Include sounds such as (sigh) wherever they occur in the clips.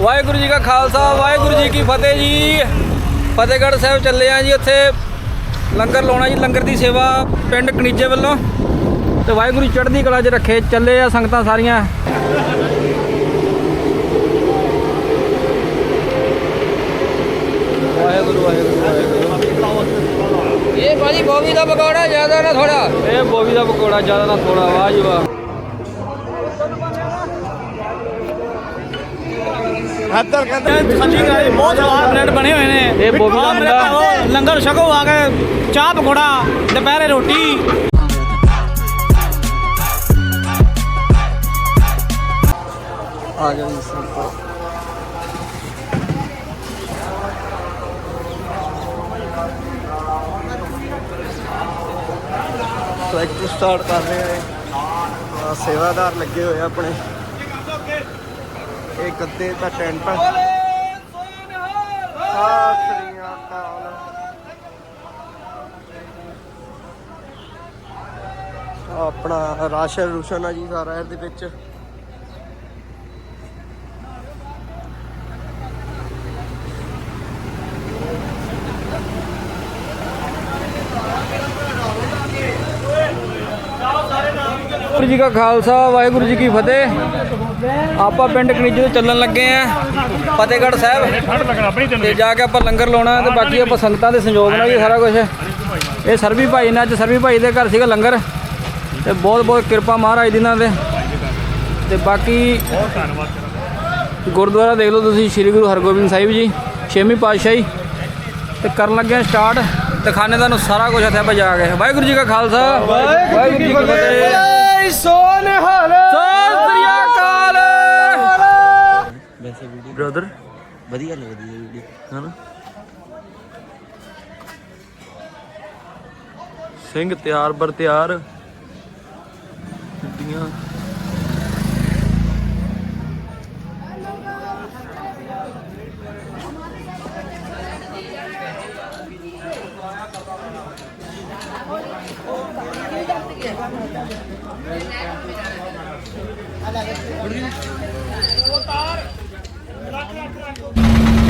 ਵਾਹਿਗੁਰੂ ਜੀ ਕਾ ਖਾਲਸਾ ਵਾਹਿਗੁਰੂ ਜੀ ਕੀ ਫਤਿਹ ਜੀ। ਫਤਿਹਗੜ੍ਹ ਸਾਹਿਬ ਚੱਲੇ ਆ ਜੀ ਉੱਥੇ। ਲੰਗਰ ਲਾਉਣਾ ਜੀ ਲੰਗਰ ਦੀ ਸੇਵਾ ਪਿੰਡ ਕਣੀਜੇ ਵੱਲੋਂ। ਤੇ ਵਾਹਿਗੁਰੂ ਚੜ੍ਹਦੀ ਕਲਾ 'ਚ ਰੱਖੇ ਚੱਲੇ ਆ ਸੰਗਤਾਂ ਸਾਰੀਆਂ। ਵਾਹਿਗੁਰੂ ਵਾਹਿਗੁਰੂ ਵਾਹਿਗੁਰੂ। ਇਹ ਭਾਜੀ ਗੋਭੀ ਦਾ ਪਕੌੜਾ ਜ਼ਿਆਦਾ ਨਾ ਥੋੜਾ ਇਹ ਬੋਬੀ ਦਾ ਪਕੌੜਾ ਜ਼ਿਆਦਾ ਨਾ ਥੋੜਾ ਵਾਹ ਜੀ ਵਾਹ। ਇੱਧਰ ਕਹਿੰਦੇ ਸੱਚੀ ਗੱਲ ਬਹੁਤ ਸਵਾਦ ਬ੍ਰੈਡ ਬਣੇ ਹੋਏ ਨੇ। ਇਹ ਬੋਬੀ ਦਾ ਮੁੰਡਾ। ਲੰਗਰ ਛਕੋ ਆ ਕੇ ਚਾਹ ਪਕੌੜਾ ਦੁਪਹਿਰੇ ਰੋਟੀ। ਆ ਗਿਆ ਜੀ ਸੰਗਤਾਂ ਟਰੈਕਟਰ ਸਟਾਰਟ ਕਰ ਰਹੇ ਆ ਸੇਵਾਦਾਰ ਲੱਗੇ ਹੋਏ ਆ ਆਪਣੇ। ਇਹ ਗੱਦੇ ਦਾ ਟੈਂਟ। ਸਤਿ ਸ੍ਰੀ ਆਪਣਾ ਰਾਸ਼ਨ ਰੂਸ਼ਨ ਆ ਜੀ ਸਾਰਾ ਇਹਦੇ ਵਿੱਚ। ਵਾਹਿਗੁਰੂ ਜੀ ਕਾ ਖਾਲਸਾ, ਵਾਹਿਗੁਰੂ ਜੀ ਕੀ ਫਤਿਹ। ਆਪਾਂ ਪਿੰਡ ਕਣੀਜੇ ਤੋਂ ਚੱਲਣ ਲੱਗੇ ਆ, ਫਤਿਹਗੜ੍ਹ ਸਾਹਿਬ। ਤੇ ਜਾ ਕੇ ਆਪਾਂ ਲੰਗਰ ਲਾਉਣਾ ਤੇ ਬਾਕੀ ਆਪਾਂ ਸੰਗਤਾਂ ਦੇ ਸੰਯੋਗ ਨਾਲ ਹੀ ਸਾਰਾ ਕੁਝ ਇਹ ਸਰਵੀ ਭਾਈ ਨੇ, ਅੱਜ ਸਰਵੀ ਭਾਈ ਦੇ ਘਰ ਸੀਗਾ ਲੰਗਰ। ਤੇ ਬਹੁਤ ਬਹੁਤ ਕਿਰਪਾ ਮਹਾਰਾਜ ਦੀ ਨਾਲ ਦੇ ਤੇ ਬਾਕੀ ਗੁਰਦੁਆਰਾ ਦੇਖ ਲਓ ਤੁਸੀਂ, ਸ੍ਰੀ ਗੁਰੂ ਹਰਗੋਬਿੰਦ ਸਾਹਿਬ ਜੀ, ਛੇਵੀਂ ਪਾਤਸ਼ਾਹੀ। ਤੇ ਕਰਨ ਲੱਗੇ ਆ ਸਟਾਰਟ। ਦਿਖਾਣੇ ਤੁਹਾਨੂੰ ਸਾਰਾ ਕੁਝ ਇੱਥੇ ਆਪਾਂ ਜਾ ਕੇ। ਵਾਹਿਗੁਰੂ ਜੀ ਕਾ ਖਾਲਸਾ। ਵਾਹਿਗੁਰੂ ਜੀ ਕੀ ਫਤਿਹ। ਸੋਨਹਾਲ ਸਤਿ ਸ੍ਰੀ ਅਕਾਲ। ਵੈਸੇ ਵੀਡੀਓ ਬ੍ਰਦਰ। ਵਧੀਆ ਲੱਗਦੀ ਹੈ ਵੀਡੀਓ। ਹਨਾ ਸਿੰਘ ਤਿਆਰ ਬਰ ਤਿਆਰ। ਗੱਡੀਆਂ ਉਤਾਰ ਲੱਖ ਲੱਖ ਰੱਖ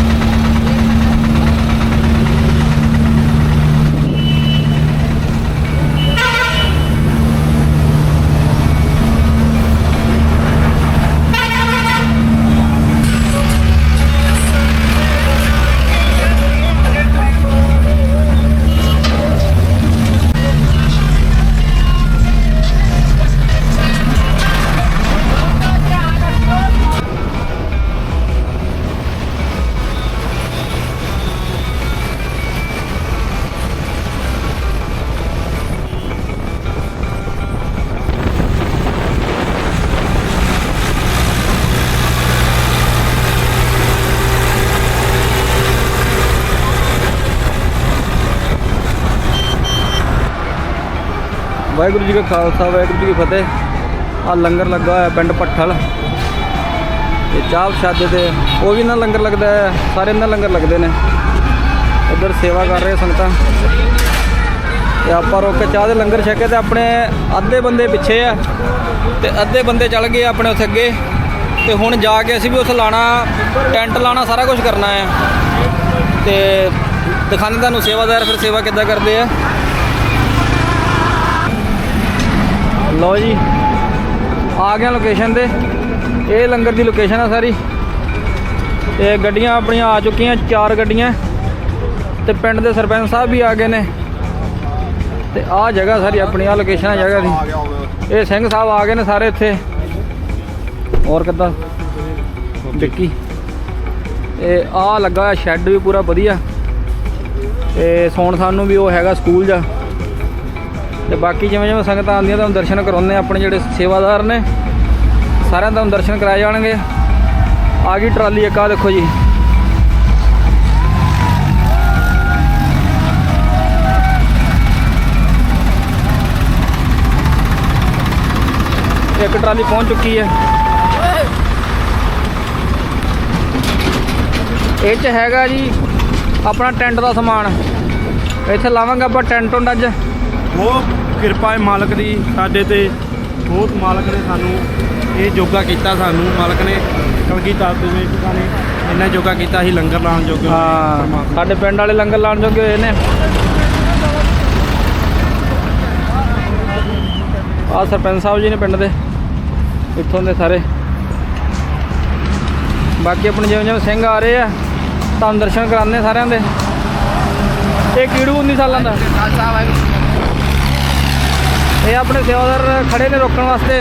ਵਾਹਿਗੁਰੂ ਜੀ ਕਾ ਖਾਲਸਾ, ਵਾਹਿਗੁਰੂ ਜੀ ਕੀ ਫਤਿਹ। ਆ ਲੰਗਰ ਲੱਗਾ ਹੋਇਆ ਪਿੰਡ ਪੱਠਲ ਤੇ ਚਾਹ ਪ੍ਰਸ਼ਾਦੇ ਤੇ, ਉਹ ਵੀ ਨਾ ਲੰਗਰ ਲੱਗਦਾ ਹੈ, ਸਾਰੇ ਇਹਨਾਂ ਲੰਗਰ ਲੱਗਦੇ ਨੇ। ਇੱਧਰ ਸੇਵਾ ਕਰ ਰਹੇ ਸੰਗਤਾਂ। ਤੇ ਆਪਾਂ ਰੁਕ ਕੇ ਚਾਹ ਦੇ ਲੰਗਰ ਛਕੇ ਤੇ ਆਪਣੇ ਅੱਧੇ ਬੰਦੇ ਪਿੱਛੇ ਆ। ਤੇ ਅੱਧੇ ਬੰਦੇ ਚੱਲ ਗਏ ਆਪਣੇ ਉੱਥੇ ਅੱਗੇ। ਤੇ ਹੁਣ ਜਾ ਕੇ ਅਸੀਂ ਵੀ ਉੱਥੇ ਲਾਣਾ, ਟੈਂਟ ਲਾਣਾ, ਸਾਰਾ ਕੁਝ ਕਰਨਾ ਆ ਤੇ ਦਿਖਾਣੇ ਤੁਹਾਨੂੰ ਸੇਵਾਦਾਰ ਫਿਰ ਸੇਵਾ ਕਿੱਦਾਂ ਕਰਦੇ ਆ। ਲਓ ਜੀ, ਆ ਗਿਆ ਲੋਕੇਸ਼ਨ ਤੇ। ਇਹ ਲੰਗਰ ਦੀ ਲੋਕੇਸ਼ਨ ਆ ਸਾਰੀ। ਤੇ ਗੱਡੀਆਂ ਆਪਣੀਆਂ ਆ ਚੁੱਕੀਆਂ, ਚਾਰ ਗੱਡੀਆਂ। ਤੇ ਪਿੰਡ ਦੇ ਸਰਪੰਚ ਸਾਹਿਬ ਵੀ ਆ ਗਏ ਨੇ। ਤੇ ਆਹ ਜਗ੍ਹਾ ਸਾਰੀ ਆਪਣੀ ਆ ਲੋਕੇਸ਼ਨ ਆ ਜਗ੍ਹਾ ਦੀ। ਇਹ ਸਿੰਘ ਸਾਹਿਬ ਆ ਗਏ ਨੇ ਸਾਰੇ ਇੱਥੇ। ਹੋਰ ਕਿੱਦਾਂ? ਵਿੱਕੀ। ਤੇ ਆ ਲੱਗਾ ਸ਼ੈੱਡ ਵੀ ਪੂਰਾ ਵਧੀਆ। ਤੇ ਸੌਣ ਸਾਨੂੰ ਵੀ ਉਹ ਹੈਗਾ ਸਕੂਲ ਜਾਂ ਤੇ ਬਾਕੀ ਜਿਵੇਂ ਜਿਵੇਂ ਸੰਗਤਾਂ ਆਉਂਦੀਆਂ ਤੁਹਾਨੂੰ ਦਰਸ਼ਨ ਕਰਾਉਂਦੇ ਆ ਆਪਣੇ ਜਿਹੜੇ ਸੇਵਾਦਾਰ ਨੇ, ਸਾਰਿਆਂ ਦਾ ਦਰਸ਼ਨ ਕਰਾਏ ਜਾਣਗੇ। ਆ ਗਈ ਟਰਾਲੀ ਇੱਕ ਆ ਦੇਖੋ ਜੀ। ਇੱਕ ਟਰਾਲੀ ਪਹੁੰਚ ਚੁੱਕੀ ਹੈ। ਇਹ ਚ ਹੈਗਾ ਜੀ ਆਪਣਾ ਟੈਂਟ ਦਾ ਸਮਾਨ। ਇੱਥੇ ਲਾਵਾਂਗੇ ਆਪਾਂ ਟੈਂਟ ਟੁੰਟ ਅੱਜ। ਬਹੁਤ ਕਿਰਪਾ ਹੈ ਮਾਲਕ ਦੀ ਸਾਡੇ ਤੇ ਬਹੁਤ ਮਾਲਕ ਨੇ ਸਾਨੂੰ ਇਹ ਯੋਗਾ ਕੀਤਾ ਸਾਨੂੰ ਮਾਲਕ ਨੇ ਕਲਗੀ ਤਾਤੂ ਨੇ ਨੇ ਇੰਨਾ ਯੋਗਾ ਕੀਤਾ ਸੀ ਲੰਗਰ ਲਾਉਣ ਜੋਗੇ ਹੋ। ਸਾਡੇ ਪਿੰਡ ਵਾਲੇ ਲੰਗਰ ਲਾਉਣ ਜੋਗੇ ਹੋਏ ਨੇ। ਆ ਸਰਪੰਚ ਸਾਹਿਬ ਜੀ ਨੇ ਪਿੰਡ ਦੇ ਇੱਥੋਂ ਦੇ ਸਾਰੇ। ਬਾਕੀ ਆਪਣੇ ਜਿਵੇਂ ਜਿਵੇਂ ਸਿੰਘ ਆ ਰਹੇ ਆ ਤੁਹਾਨੂੰ ਦਰਸ਼ਨ ਕਰਾਉਂਦੇ ਸਾਰਿਆਂ ਦੇ। ਇਹ ਕੀੜੂ 19 ਸਾਲਾਂ ਦਾ? ਇਹ ਆਪਣੇ ਸੇਵਾਦਾਰ ਖੜੇ ਨੇ ਰੋਕਣ ਵਾਸਤੇ।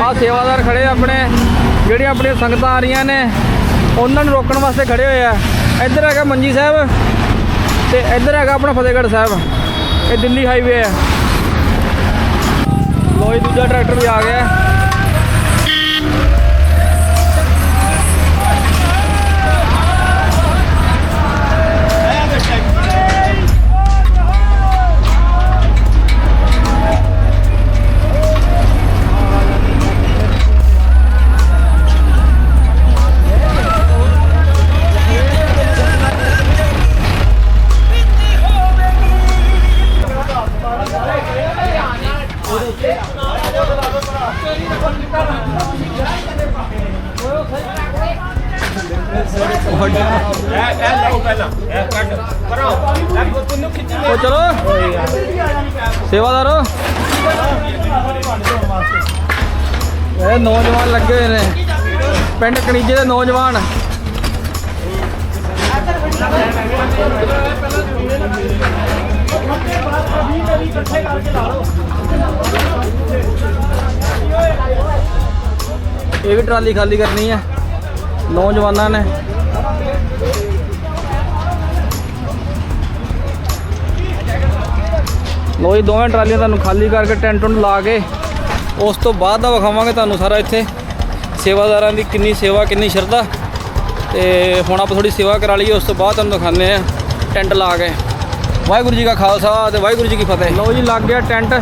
ਆ ਸੇਵਾਦਾਰ ਖੜੇ ਆਪਣੇ। ਜਿਹੜੀਆਂ ਆਪਣੀਆਂ ਸੰਗਤਾਂ ਆ ਰਹੀਆਂ ਨੇ, ਉਹਨਾਂ ਨੂੰ ਰੋਕਣ ਵਾਸਤੇ ਖੜੇ ਹੋਏ ਆ। ਇੱਧਰ ਹੈਗਾ ਮੰਜੀ ਸਾਹਿਬ ਤੇ ਇੱਧਰ ਹੈਗਾ ਆਪਣਾ ਫਤਿਹਗੜ੍ਹ ਸਾਹਿਬ। ਇਹ ਦਿੱਲੀ ਹਾਈਵੇ ਹੈ ਲੋ ਦੂਜਾ ਟਰੈਕਟਰ ਵੀ ਆ ਗਿਆ। ਨੌਜਵਾਨ ਲੱਗੇ ਹੋਏ ਨੇ। ਪਿੰਡ ਕਣੀਜੇ ਦੇ ਨੌਜਵਾਨ। ਇਹ ਵੀ ਟਰਾਲੀ ਖਾਲੀ ਕਰਨੀ ਹੈ ਨੌਜਵਾਨਾਂ ਨੇ। ਲੋ ਜੀ, ਦੋਵੇਂ ਟਰਾਲੀਆਂ ਤੁਹਾਨੂੰ ਖਾਲੀ ਕਰਕੇ ਟੈਂਟ ਟੁੰਟ ਲਾ ਕੇ ਉਸ ਤੋਂ ਬਾਅਦ ਦਾ ਵਿਖਾਵਾਂਗੇ ਤੁਹਾਨੂੰ ਸਾਰਾ ਇੱਥੇ। ਸੇਵਾਦਾਰਾਂ ਦੀ ਕਿੰਨੀ ਸੇਵਾ, ਕਿੰਨੀ ਸ਼ਰਧਾ। ਤੇ ਹੁਣ ਆਪਾਂ ਥੋੜੀ ਸੇਵਾ ਕਰਾ ਲਈਏ, ਉਸ ਤੋਂ ਬਾਅਦ ਤੁਹਾਨੂੰ ਦਿਖਾਉਂਦੇ ਆ ਟੈਂਟ ਲਾ ਕੇ। ਵਾਹਿਗੁਰੂ ਜੀ ਕਾ ਖਾਲਸਾ ਤੇ ਵਾਹਿਗੁਰੂ ਜੀ ਕੀ ਫਤਿਹ। ਲੋ ਜੀ, ਲੱਗ ਗਿਆ ਟੈਂਟ।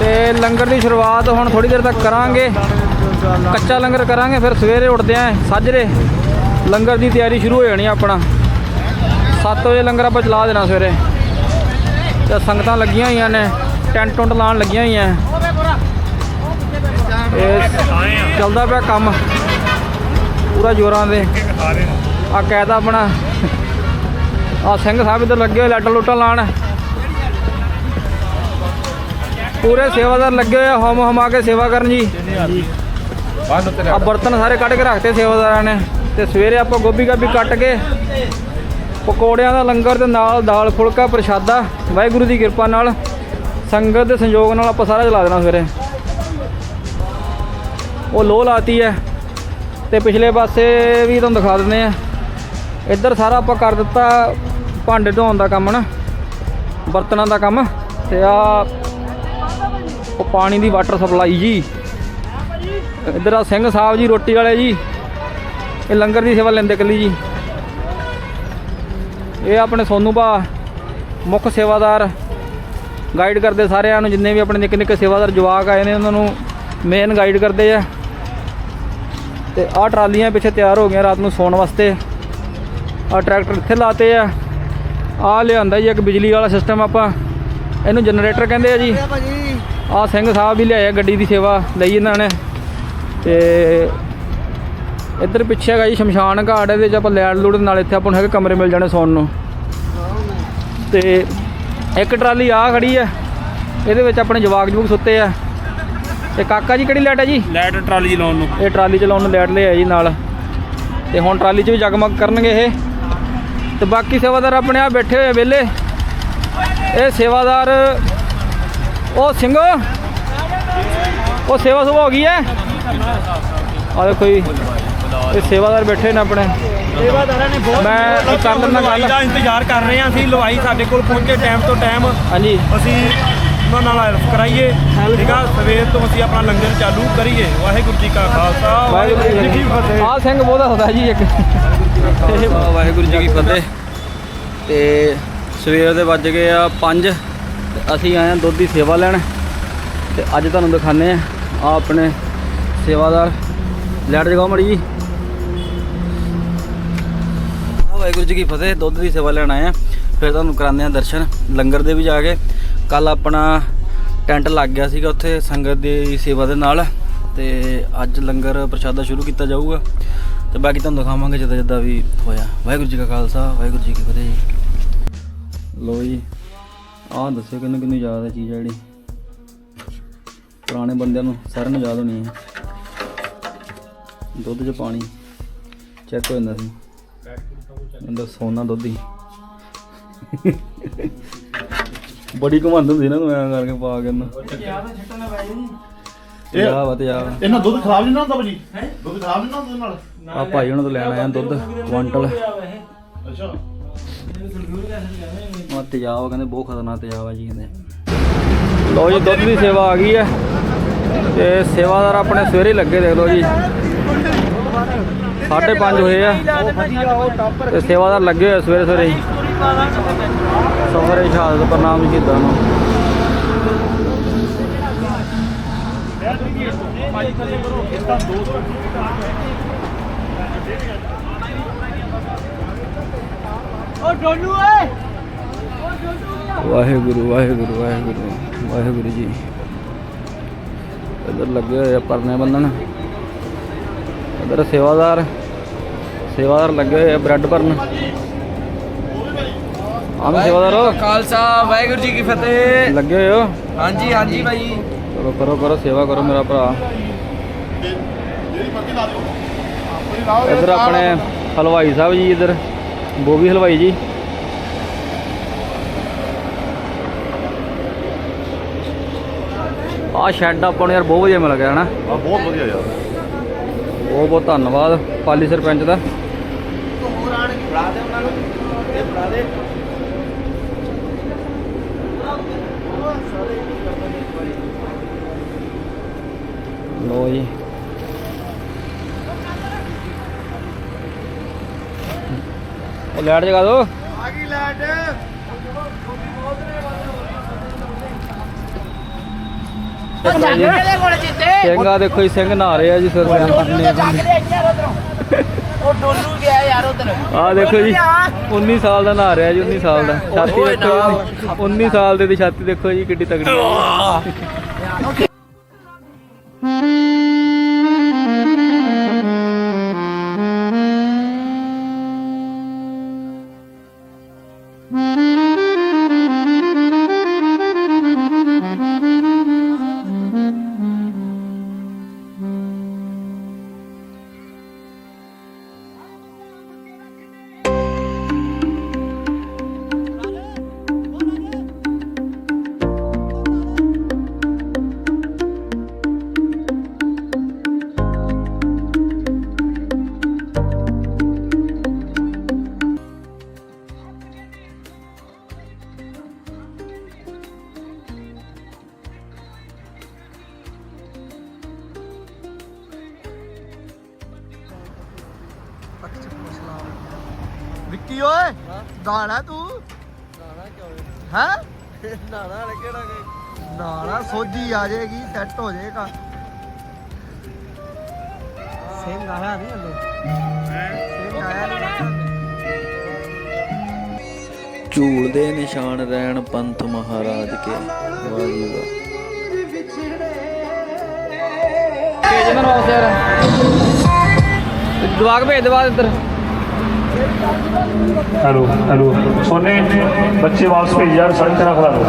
ਤੇ ਲੰਗਰ ਦੀ ਸ਼ੁਰੂਆਤ ਹੁਣ ਥੋੜੀ ਦੇਰ ਤੱਕ ਕਰਾਂਗੇ। ਕੱਚਾ ਲੰਗਰ ਕਰਾਂਗੇ, ਫਿਰ ਸਵੇਰੇ ਉੱਠਦੇ ਆਂ ਸਾਜਰੇ। ਲੰਗਰ ਦੀ ਤਿਆਰੀ ਸ਼ੁਰੂ ਹੋ ਜਾਣੀ ਆਪਣਾ। 7 ਵਜੇ ਲੰਗਰ ਆਪਾਂ ਚਲਾ ਦੇਣਾ ਸਵੇਰੇ। ਤੇ ਸੰਗਤਾਂ ਲੱਗੀਆਂ ਹੋਈਆਂ ਨੇ। ਟੈਂਟ ਟੁੰਟ ਲਾਉਣ ਲੱਗੀਆਂ ਹੋਈਆਂ। ਇਹ ਚੱਲਦਾ ਪਿਆ ਕੰਮ। ਪੂਰਾ ਜੋਰਾਂ ਦੇ। ਆ ਕਹਿਦਾ ਆਪਣਾ। ਆ ਸਿੰਘ ਸਾਹਿਬ ਇੱਧਰ ਲੱਗੇ ਹੋਏ ਲੱਟ ਲੁੱਟਾਂ ਲਾਣ ਪੂਰੇ ਸੇਵਾਦਾਰ ਲੱਗੇ ਹੋਏ ਆ, ਹਮ ਹਮਾ ਕੇ ਸੇਵਾ ਕਰਨ ਜੀ। ਆ ਬਰਤਨ ਸਾਰੇ ਕੱਢ ਕੇ ਰੱਖਤੇ ਸੇਵਾਦਾਰਾਂ ਨੇ। ਤੇ ਸਵੇਰੇ ਆਪਾਂ ਗੋਭੀ ਗਾਭੀ ਕੱਟ ਕੇ, ਪਕੌੜਿਆਂ ਦਾ ਲੰਗਰ ਤੇ ਨਾਲ ਦਾਲ ਫੁਲਕਾ ਪ੍ਰਸ਼ਾਦਾ। ਵਾਹਿਗੁਰੂ ਦੀ ਕਿਰਪਾ ਨਾਲ। ਸੰਗਤ ਦੇ ਸੰਯੋਗ ਨਾਲ ਆਪਾਂ ਸਾਰਾ ਚਲਾ ਦੇਣਾ ਸਵੇਰੇ। ਉਹ ਲੋਹ ਲਾਤੀ ਹੈ ਤੇ ਪਿਛਲੇ ਪਾਸੇ ਵੀ ਤੁਹਾਨੂੰ ਦਿਖਾ ਦਿੰਦੇ ਆ ਇੱਧਰ ਸਾਰਾ ਆਪਾਂ ਕਰ ਦਿੱਤਾ ਭਾਂਡੇ ਧੋਣ ਦਾ ਕੰਮ ਨਾ, ਬਰਤਨਾਂ ਦਾ ਕੰਮ ਤੇ ਆ ਉਹ ਪਾਣੀ ਦੀ ਵਾਟਰ ਸਪਲਾਈ ਜੀ। ਇੱਧਰ ਆ ਸਿੰਘ ਸਾਹਿਬ ਜੀ ਰੋਟੀ ਵਾਲੇ ਜੀ, ਇਹ ਲੰਗਰ ਦੀ ਸੇਵਾ ਲੈਂਦੇ ਕੱਲੀ ਜੀ। ਇਹ ਆਪਣੇ ਸੋਨੂ ਭਾ, ਮੁੱਖ ਸੇਵਾਦਾਰ ਗਾਈਡ ਕਰਦੇ ਸਾਰਿਆਂ ਨੂੰ ਜਿੰਨੇ ਵੀ ਆਪਣੇ ਨਿੱਕੇ ਨਿੱਕੇ ਸੇਵਾਦਾਰ ਜਵਾਕ ਆਏ ਨੇ ਉਹਨਾਂ ਨੂੰ ਮੇਨ ਗਾਈਡ ਕਰਦੇ ਆ। ਤੇ ਆਹ ਟਰਾਲੀਆਂ ਪਿੱਛੇ ਤਿਆਰ ਹੋ ਗਈਆਂ ਰਾਤ ਨੂੰ ਸੌਣ ਵਾਸਤੇ। ਆਹ ਟਰੈਕਟਰ ਇੱਥੇ ਲਾਤੇ ਆ। ਆਹ ਲਿਆਂਦਾ ਜੀ ਇੱਕ ਬਿਜਲੀ ਵਾਲਾ ਸਿਸਟਮ ਆਪਾਂ। ਇਹਨੂੰ ਜਨਰੇਟਰ ਕਹਿੰਦੇ ਆ ਜੀ। ਆਹ ਸਿੰਘ ਸਾਹਿਬ ਵੀ ਲਿਆਏ ਆ, ਗੱਡੀ ਦੀ ਸੇਵਾ ਲਈ ਇਹਨਾਂ ਨੇ। ਤੇ ਇੱਧਰ ਪਿੱਛੇ ਹੈਗਾ ਜੀ ਸ਼ਮਸ਼ਾਨ ਘਾਟ ਇਹਦੇ 'ਚ ਆਪਾਂ ਲੈਣ ਲੂੜ ਨਾਲ ਇੱਥੇ ਆਪਾਂ ਨੂੰ ਹੈਗੇ ਕਮਰੇ ਮਿਲ ਜਾਣੇ ਸੌਣ ਨੂੰ। ਤੇ ਇੱਕ ਟਰਾਲੀ ਆ ਖੜੀ ਹੈ ਇਹਦੇ ਵਿੱਚ ਆਪਣੇ ਜਵਾਕ ਜਵੂਕ ਸੁੱਤੇ ਆ। ਤੇ ਕਾਕਾ ਜੀ ਕਿਹੜੀ ਲਾਈਟ ਹੈ ਜੀ? ਲਾਈਟ ਟਰਾਲੀ ਲਾਉਣ ਨੂੰ। ਇਹ ਟਰਾਲੀ ਚਲਾਉਣ ਨੂੰ ਲੈਟ ਲਿਆ ਜੀ ਨਾਲ। ਤੇ ਹੁਣ ਟਰਾਲੀ 'ਚ ਵੀ ਜਗਮਗ ਕਰਨਗੇ ਇਹ। ਤੇ ਬਾਕੀ ਸੇਵਾਦਾਰ ਆਪਣੇ ਆ ਬੈਠੇ ਹੋਏ ਆ ਵਿਹਲੇ। ਇਹ ਸੇਵਾਦਾਰ ਉਹ ਸਿੰਘੋ ਉਹ ਸੇਵਾ ਸੁਭਾ ਹੋ ਗਈ ਹੈ? ਆ ਦੇਖੋ ਜੀ ਇਹ ਸੇਵਾਦਾਰ ਬੈਠੇ ਨੇ ਆਪਣੇ। ਸੇਵਾਦਾਰਾਂ ਨੇ ਬਹੁਤ ਮੈਂ ਕਰ ਗੱਲ। ਦਾ ਇੰਤਜ਼ਾਰ ਕਰ ਰਹੇ ਹਾਂ। ਅਸੀਂ ਲਵਾਈ ਸਾਡੇ ਕੋਲ ਪਹੁੰਚੇ ਟਾਈਮ ਤੋਂ ਟਾਈਮ ਹਾਂਜੀ। ਅਸੀਂ ਉਹਨਾਂ ਨਾਲ ਹੈਲਪ ਕਰਾਈਏ। ਠੀਕ ਆ? ਸਵੇਰ ਤੋਂ ਅਸੀਂ ਆਪਣਾ ਲੰਗਰ ਚਾਲੂ ਕਰੀਏ। ਵਾਹਿਗੁਰੂ ਜੀ ਕਾ ਖਾਲਸਾ। ਵਾਹਿਗੁਰੂ ਜੀ ਕੀ ਫਤਿਹ। ਆ ਸਿੰਘ ਬਹੁਤਾ ਹੁੰਦਾ ਜੀ ਇੱਕ। ਵਾਹਿਗੁਰੂ ਜੀ ਕੀ ਫਤਿਹ। ਤੇ ਸਵੇਰ ਦੇ ਵੱਜ ਗਏ ਆ 5 ਅਸੀਂ ਆਏ ਆ ਦੁੱਧ ਦੀ ਸੇਵਾ ਲੈਣ। ਤੇ ਅੱਜ ਤੁਹਾਨੂੰ ਦਿਖਾਣੇ ਆ ਆ ਆਪਣੇ ਸੇਵਾਦਾਰ। ਲੈਟ ਜਗਾਓ ਮੜੀ ਜੀ। ਵਾਹਿਗੁਰੂ ਜੀ ਕੀ ਫਤਿਹ, ਦੁੱਧ ਦੀ ਸੇਵਾ ਲੈਣ ਆਏ ਆ। ਫਿਰ ਤੁਹਾਨੂੰ ਕਰਾਉਂਦੇ ਆ ਦਰਸ਼ਨ, ਲੰਗਰ ਦੇ ਵੀ ਜਾ ਕੇ। ਕੱਲ ਆਪਣਾ ਟੈਂਟ ਲੱਗ ਗਿਆ ਸੀਗਾ ਉੱਥੇ ਸੰਗਤ ਦੀ ਸੇਵਾ ਦੇ ਨਾਲ ਤੇ ਅੱਜ ਲੰਗਰ ਪ੍ਰਸ਼ਾਦਾ ਸ਼ੁਰੂ ਕੀਤਾ ਜਾਊਗਾ। ਤੇ ਬਾਕੀ ਤੁਹਾਨੂੰ ਦਿਖਾਵਾਂਗੇ ਜਿੱਦਾਂ ਜਿੱਦਾਂ ਵੀ ਹੋਇਆ। ਵਾਹਿਗੁਰੂ ਜੀ ਕਾ ਖਾਲਸਾ, ਵਾਹਿਗੁਰੂ ਜੀ ਕੀ ਫਤਿਹ ਜੀ। ਲੋ ਜੀ, ਆਹ ਦੱਸਿਓ ਕਿਹਨੂੰ ਕਿਹਨੂੰ ਯਾਦ ਹੈ ਚੀਜ਼ ਆ ਜਿਹੜੀ। ਪੁਰਾਣੇ ਬੰਦਿਆਂ ਨੂੰ ਸਾਰਿਆਂ ਨੂੰ ਯਾਦ ਹੋਣੀ ਹੈ। ਦੁੱਧ 'ਚ ਪਾਣੀ ਚੈੱਕ ਹੋ ਜਾਂਦਾ ਸੀ। ਇਹਦਾ ਸੋਨਾ ਦੁੱਧ। ਬੜੀ ਘਮੰਡ ਹੁੰਦੀ ਨਾ ਤੂੰ ਐਂ ਕਰਕੇ ਪਾ ਕੇ ਇਹਨੂੰ। ਇਹ- ਯਾ ਵਾ ਤੇ ਵਾ। ਇਹਨਾਂ ਦੁੱਧ ਖਰਾਬ ਨਹੀਂ ਨਾ ਹੁੰਦਾ ਭਾਜੀ? ਦੁੱਧ ਖਰਾਬ ਨਹੀਂ ਨਾ ਹੁੰਦਾ ਇਹਦੇ ਨਾਲ? ਆ ਭਾਈ ਉਹਨਾਂ ਤੋਂ ਲੈਣ ਆਇਆ ਦੁੱਧ ਕੁਆਂਟਲ। ਅੱਛਾ। ਆ ਤੇਜ਼ਾਬ ਆ, ਕਹਿੰਦੇ ਬਹੁਤ ਖਤਰਨਾਕ ਤੇਜ਼ਾਬ ਆ ਜੀ ਕਹਿੰਦੇ। ਲੋ ਜੀ ਦੁੱਧ ਦੀ ਸੇਵਾ ਆ ਗਈ ਹੈ। ਤੇ ਸੇਵਾਦਾਰ ਆਪਣੇ ਸਵੇਰੇ ਹੀ ਲੱਗੇ ਦੇਖ ਲਓ ਜੀ। 5:30 ਹੋਏ ਆ। ਤੇ ਸੇਵਾਦਾਰ ਲੱਗੇ ਹੋਏ ਸਵੇਰੇ ਸਵੇਰੇ ਹੀ। ਸਫਰੇ ਸ਼ਹਾਦਤ ਪ੍ਰਣਾਮ ਕੀਤਾ ਨੂੰ ਵਾਹਿਗੁਰੂ ਵਾਹਿਗੁਰੂ ਵਾਹਿਗੁਰੂ ਵਾਹਿਗੁਰੂ ਜੀ। ਇੱਧਰ ਲੱਗੇ ਹੋਏ ਆ ਪਰਨੇ ਬੰਨਣ। ਇੱਧਰ ਸੇਵਾਦਾਰ। ਸੇਵਾਦਾਰ ਲੱਗੇ ਹੋਏ ਆ ਬ੍ਰੈਡ ਭਰਨ। ਆਮ ਸੇਵਾਦਾਰ ਖਾਲਸਾ ਵਾਹਿਗੁਰੂ ਜੀ ਕੀ ਫਤਿਹ। ਲੱਗੇ ਹੋਏ ਹੋ? ਹਾਂਜੀ ਹਾਂਜੀ ਭਾਈ। ਚਲੋ ਕਰੋ ਕਰੋ ਸੇਵਾ ਕਰੋ ਮੇਰਾ ਭਰਾ। ਇੱਧਰ ਆਪਣੇ ਹਲਵਾਈ ਸਾਹਿਬ ਜੀ ਇੱਧਰ। ਬੋਬੀ ਹਲਵਾਈ ਜੀ। ਆ ਸ਼ੈੱਡ ਆਪਾਂ ਨੂੰ ਯਾਰ ਬਹੁਤ ਵਧੀਆ ਮਿਲ ਗਿਆ ਹਨਾ? ਆ ਬਹੁਤ ਵਧੀਆ ਯਾਰ। ਬਹੁਤ ਬਹੁਤ ਧੰਨਵਾਦ ਪਾਲੀ ਸਰਪੰਚ ਦਾ। ਲੋ ਜੀ। ਉਹ ਲਾਈਟ ਜਗਾ ਦੋ ਆ ਗਈ ਲੈਟ ਸਿੰਘ ਆ ਦੇਖੋ ਜੀ ਸਿੰਘ ਨਹਾ ਰਹੇ ਆ ਜੀ ਸਿਰ ਉਹ ਡੋਲੂ ਗਿਆ ਯਾਰ ਉਧਰ। ਆ ਦੇਖੋ ਜੀ 19 ਸਾਲ ਦਾ ਨਹਾ ਰਿਹਾ ਜੀ 19 ਸਾਲ ਦਾ। ਛਾਤੀ ਦੇਖੋ ਜੀ 19 ਸਾਲ ਦੇ ਦੀ ਛਾਤੀ ਦੇਖੋ ਜੀ ਕਿੱਡੀ ਤਗੜੀ ਵਿੱਕੀ ਓਏ ਗਾਣਾ ਤੂੰ? ਗਾਣਾ ਕਿਉਂ ਹੈ? (laughs) ਨਾਣਾ ਵਾਲੇ ਕਿਹੜਾ ਗਏ? ਨਾਣਾ ਸੋਜੀ ਆ ਜਾਏਗੀ ਸੈੱਟ ਹੋ ਜਾਏਗਾ। ਸੇਮ ਗਾਣਾ ਨਹੀਂ ਹਲੇ। ਸੇਮ ਆਇਆ ਨਹੀਂ ਝੂਲ ਦੇ ਨਿਸ਼ਾਨ ਰਹਿਣ ਪੰਥ ਮਹਾਰਾਜ ਕੇ। ਵਾਹ ਜੀ ਵਾਹ ਭੇਜ ਇਹਨਾਂ ਨੂੰ ਵਾਪਸ ਯਾਰ? ਜਵਾਕ ਭੇਜ ਦੇ ਬਾਅਦ ਇੱਧਰ। हेलो हेलो सोने बच्चे वापस भेज यार साढ़े तेरह खिला दो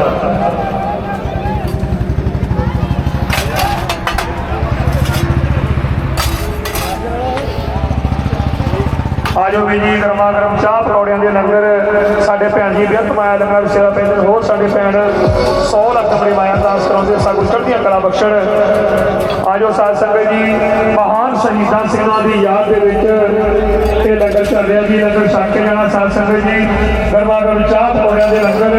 आ जाओ भाई जी गर्मा गर्म चाह ਪਕੌੜਿਆਂ ਦੇ ਲੰਗਰ ਸਾਡੇ ਭੈਣ ਜੀ ਬਿਰਤ ਮਾਇਆ ਲੰਗਰ ਸੇਵਾ ਪੈਂਦੇ ਹੋਰ ਸਾਡੇ ਭੈਣ 100 ਲੱਖ ਆਪਣੀ ਮਾਇਆ ਦਾਸ ਕਰਾਉਂਦੇ ਸਾਗੂ ਚੜ੍ਹਦੀਆਂ ਕਲਾ ਬਖਸ਼ਣ। ਆਜੋ ਸਾਧ ਸੰਗਤ ਜੀ, ਮਹਾਨ ਸ਼ਹੀਦਾਂ ਸਿੰਘਾਂ ਦੀ ਯਾਦ ਦੇ ਵਿੱਚ ਇਹ ਲੰਗਰ ਚੱਲ ਰਿਹਾ ਜੀ। ਲੰਗਰ ਛਕ ਕੇ ਜਾਣਾ ਸਾਧ ਸੰਗਤ ਜੀ। ਗਰਮਾ ਗਰਮ ਚਾਹ ਪਕੌੜਿਆਂ ਦੇ ਲੰਗਰ।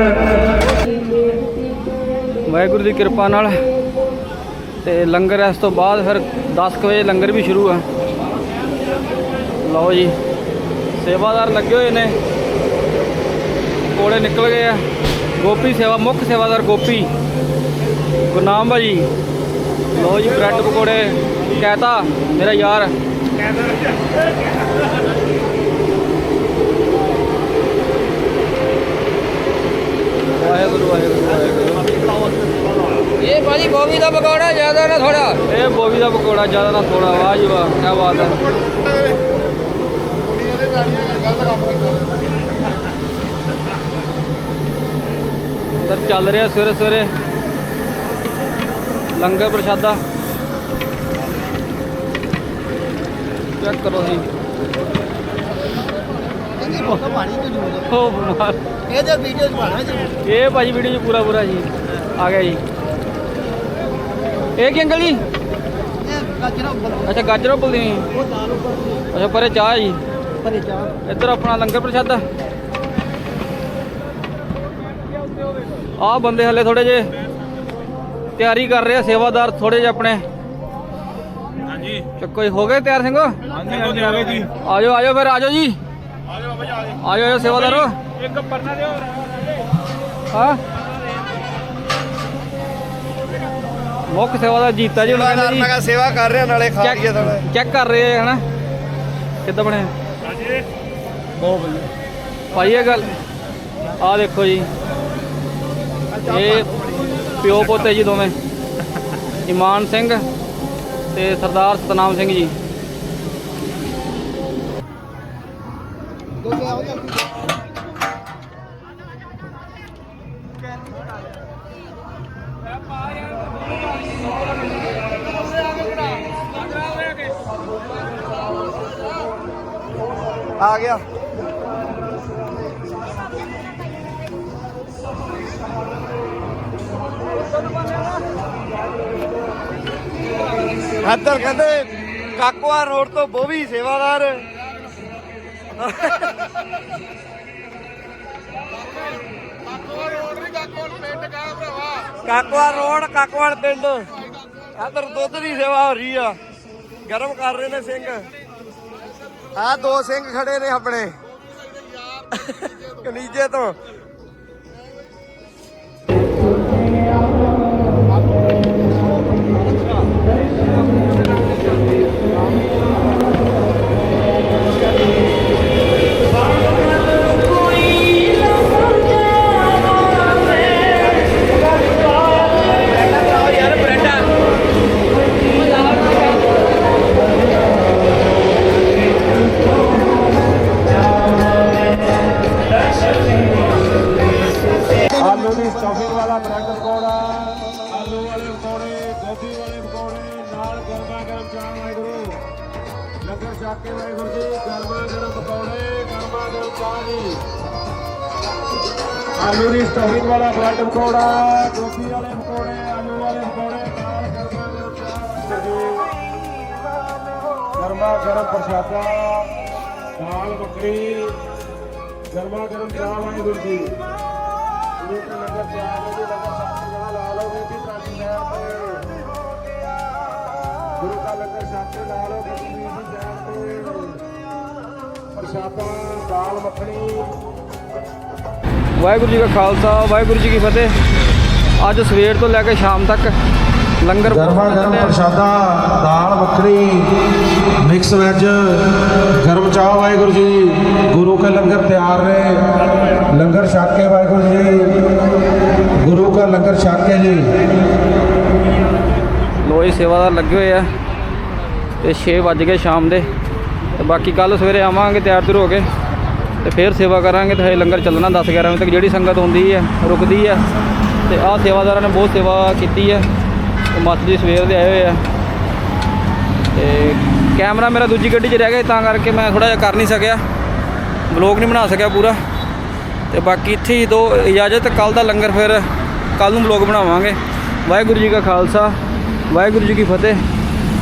ਵਾਹਿਗੁਰੂ ਦੀ ਕਿਰਪਾ ਨਾਲ। ਤੇ ਲੰਗਰ ਇਸ ਤੋਂ ਬਾਅਦ ਫਿਰ 10 ਕੁ ਵਜੇ ਲੰਗਰ ਵੀ ਸ਼ੁਰੂ ਆ। ਲਓ ਜੀ। ਸੇਵਾਦਾਰ ਲੱਗੇ ਹੋਏ ਨੇ। ਕੋਲੇ ਨਿਕਲ ਗਏ ਆ। ਗੋਪੀ ਸੇਵਾ ਮੁੱਖ ਸੇਵਾਦਾਰ ਗੋਪੀ। ਗੁਰਨਾਮ ਭਾਜੀ। ਲਓ ਜੀ ਬ੍ਰੈਡ ਪਕੌੜੇ। ਕਹਿਤਾ ਮੇਰਾ ਯਾਰ। ਵਾਹਿਗੁਰੂ ਵਾਹਿਗੁਰੂ। ਵਾਹਿਗੁਰੂ ਇਹ ਭਾਜੀ ਬੋਬੀ ਦਾ ਪਕੌੜਾ ਜ਼ਿਆਦਾ ਨਾ ਥੋੜਾ ਇਹ ਬੋਬੀ ਦਾ ਪਕੌੜਾ ਜ਼ਿਆਦਾ ਨਾ ਥੋੜਾ ਵਾਹ ਜੀ ਵਾਹ ਕੀ ਬਾਤ ਹੈ। ਸਰ ਚੱਲ ਰਿਹਾ ਸਵੇਰੇ ਸਵੇਰੇ। ਲੰਗਰ ਪ੍ਰਸ਼ਾਦਾ। ਚੈੱਕ ਕਰੋ ਜੀ। ਉਹ ਬਿਮਾਰ ਇਹਦੇ ਵੀਡੀਓ ਚ ਪਾਣਾ ਇਹ ਭਾਜੀ ਵੀਡੀਓ ਚ ਪੂਰਾ ਪੂਰਾ ਜੀ। ਆ ਗਿਆ ਜੀ। ਇਹ ਕੀ ਅੰਕਲ ਜੀ? ਇਹ ਗਾਜਰਾਂ ਉੱਪਰ। ਅੱਛਾ ਗਾਜਰੋਂ ਬੁਲਦੀ ਉਹ ਦਾਲ ਉੱਪਰ ਅੱਛਾ ਪਰੇ ਚਾਹ ਜੀ। ਚਾਹ। ਇੱਧਰ ਆਪਣਾ ਲੰਗਰ ਪ੍ਰਸ਼ਾਦਾ। ਆਹ ਬੰਦੇ ਹਲੇ ਥੋੜੇ ਜੇ ਤਿਆਰੀ ਕਰ ਰਹੇ ਆ ਸੇਵਾਦਾਰ ਥੋੜੇ ਜੇ ਆਪਣੇ। ਹਾਂਜੀ। ਚੱਕੋ ਜੀ ਹੋ ਗਏ ਤਿਆਰ ਸਿੰਘੋ? ਹਾਂਜੀ ਹਾਂਜੀ ਆ ਗਏ ਜੀ। ਆਜੋ ਆਜੋ ਫਿਰ ਆਜੋ ਜੀ। ਆਜੋ ਆਜੋ ਸੇਵਾਦਾਰੋ। ਇੱਕ ਪਰਨਾ ਦਿਓ। ਹਾਂ। ਮੁੱਖ ਸੇਵਾਦਾਰ ਜੀਤਾ ਜੀ ਕਹਿੰਦੇ ਜੀ। ਸੇਵਾ ਕਰ ਰਿਹਾ ਨਾਲੇ ਖਾ ਚੈੱਕ ਚੈੱਕ ਕਰ ਰਹੇ ਆ ਹਨਾ? ਕਿੱਦਾਂ ਬਣਿਆ? ਹਾਂਜੀ ਬਹੁਤ ਵਧੀਆ। ਭਾਈ, ਇਹ ਗੱਲ ਆਹ ਦੇਖੋ ਜੀ। ਇਹ ਪਿਓ ਪੋਤੇ ਜੀ ਦੋਵੇਂ। ਇਮਾਨ ਸਿੰਘ ਤੇ ਸਰਦਾਰ ਸਤਨਾਮ ਸਿੰਘ ਜੀ। ਆ ਗਿਆ। ਇੱਧਰ ਕਹਿੰਦੇ ਕਾਕਵਾ ਰੋਡ ਤੋਂ ਬੋਵੀ ਸੇਵਾਦਾਰ। ਕਾਕਵਾ ਰੋਡ ਕਾਕਵਾਲ ਪਿੰਡ। ਇੱਧਰ ਦੁੱਧ ਦੀ ਸੇਵਾ ਹੋ ਰਹੀ ਆ। ਗਰਮ ਕਰ ਰਹੇ ਨੇ ਸਿੰਘ। ਆ ਦੋ ਸਿੰਘ ਖੜੇ ਨੇ ਆਪਣੇ। ਕਨੀਜੇ ਤੋਂ। ਆਲੂ ਦੀ ਸਟਫਿੰਗ ਵਾਲਾ ਬ੍ਰੈਡ ਪਕੌੜਾ ਗੋਭੀ ਵਾਲੇ ਪਕੌੜੇ, ਆਲੂ ਵਾਲੇ ਪਕੌੜੇ, ਨਾਲ ਗਰਮਾ ਗਰਮ ਪ੍ਰਸ਼ਾਦਾ, ਦਾਲ ਮੱਖਣੀ ਗਰਮਾ ਗਰਮ ਚਾਹ ਵਾਹਿਗੁਰੂ ਜੀ ਗੁਰੂ ਕੇ ਲੰਗਰ ਤਿਆਰ ਹੋ ਜੀ, ਲੰਗਰ ਛਕ ਕੇ ਲਾ ਲਓ ਬੇਟੀ ਪ੍ਰਾਚੀ ਸਾਹਿਬ ਤੇ। ਗੁਰੂ ਦਾ ਲੰਗਰ ਛਕ ਕੇ ਲਾ ਲਓ ਬੇਟੀ ਜੀ ਸਾਹਿਬ ਤੇ। ਪ੍ਰਸ਼ਾਦਾ, ਦਾਲ, ਮੱਖਣੀ। ਵਾਹਿਗੁਰੂ ਜੀ ਕਾ ਖਾਲਸਾ ਵਾਹਿਗੁਰੂ ਜੀ ਕੀ ਫਤਿਹ। ਅੱਜ ਸਵੇਰ ਤੋਂ ਲੈ ਕੇ ਸ਼ਾਮ ਤੱਕ ਲੰਗਰ ਗਰਮਾ ਗਰਮ। ਪ੍ਰਸ਼ਾਦਾ ਦਾਲ ਮੱਖਣੀ ਮਿਕਸ ਵੈਜ ਗਰਮ ਚਾਹ ਵਾਹਿਗੁਰੂ ਜੀ। ਗੁਰੂ ਕੇ ਲੰਗਰ ਤਿਆਰ ਨੇ। ਲੰਗਰ ਛਕ ਕੇ ਵਾਹਿਗੁਰੂ ਜੀ। ਗੁਰੂ का ਲੰਗਰ ਛਕ ਕੇ ਜੀ। ਲੋਈ ਸੇਵਾਦਾਰ ਲੱਗੇ ਹੋਏ ਆ। ਤੇ 6 ਵੱਜ ਗਏ ਸ਼ਾਮ ਦੇ। ਤੇ ਬਾਕੀ ਕੱਲ ਸਵੇਰੇ ਆਵਾਂਗੇ ਤਿਆਰ ਤੁਰ ਹੋ ਕੇ। ਤੇ ਫੇਰ ਸੇਵਾ ਕਰਾਂਗੇ ਤੇ ਹਜੇ ਲੰਗਰ ਚੱਲਣਾ 10 11 ਵਜੇ ਤੱਕ, ਜਿਹੜੀ ਸੰਗਤ ਹੁੰਦੀ ਹੈ, ਰੁਕਦੀ ਹੈ। ਤੇ ਆਹ ਸੇਵਾਦਾਰਾਂ ਨੇ ਬਹੁਤ ਸੇਵਾ ਕੀਤੀ ਹੈ। ਤੇ ਮੱਤ ਜੀ ਸਵੇਰ ਦੇ ਆਏ ਹੋਏ ਆ। ਤੇ ਕੈਮਰਾ ਮੇਰਾ ਦੂਜੀ ਗੱਡੀ 'ਚ ਰਹਿ ਗਿਆ ਤਾਂ ਕਰਕੇ ਮੈਂ ਥੋੜਾ ਜਿਹਾ ਕਰ ਨਹੀਂ ਸਕਿਆ। ਵਲੌਗ ਨਹੀਂ ਬਣਾ ਸਕਿਆ ਪੂਰਾ। ਤੇ ਬਾਕੀ ਇੱਥੇ ਹੀ ਦੋ ਇਜਾਜ਼ਤ ਕੱਲ ਦਾ ਲੰਗਰ ਫਿਰ ਕੱਲ ਨੂੰ ਵਲੌਗ ਬਣਾਵਾਂਗੇ। ਵਾਹਿਗੁਰੂ ਜੀ ਕਾ ਖਾਲਸਾ, ਵਾਹਿਗੁਰੂ ਜੀ ਕੀ ਫਤਿਹ।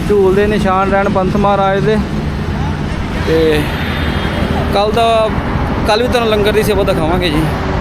ਝੂਲ ਦੇ ਨਿਸ਼ਾਨ ਰਹਿਣ ਪੰਥ ਮਹਾਰਾਜ ਦੇ। ਤੇ ਕੱਲ ਦਾ ਕੱਲ ਵੀ ਤੁਹਾਨੂੰ ਲੰਗਰ ਦੀ ਸੇਵਾ ਦਿਖਾਵਾਂਗੇ ਜੀ।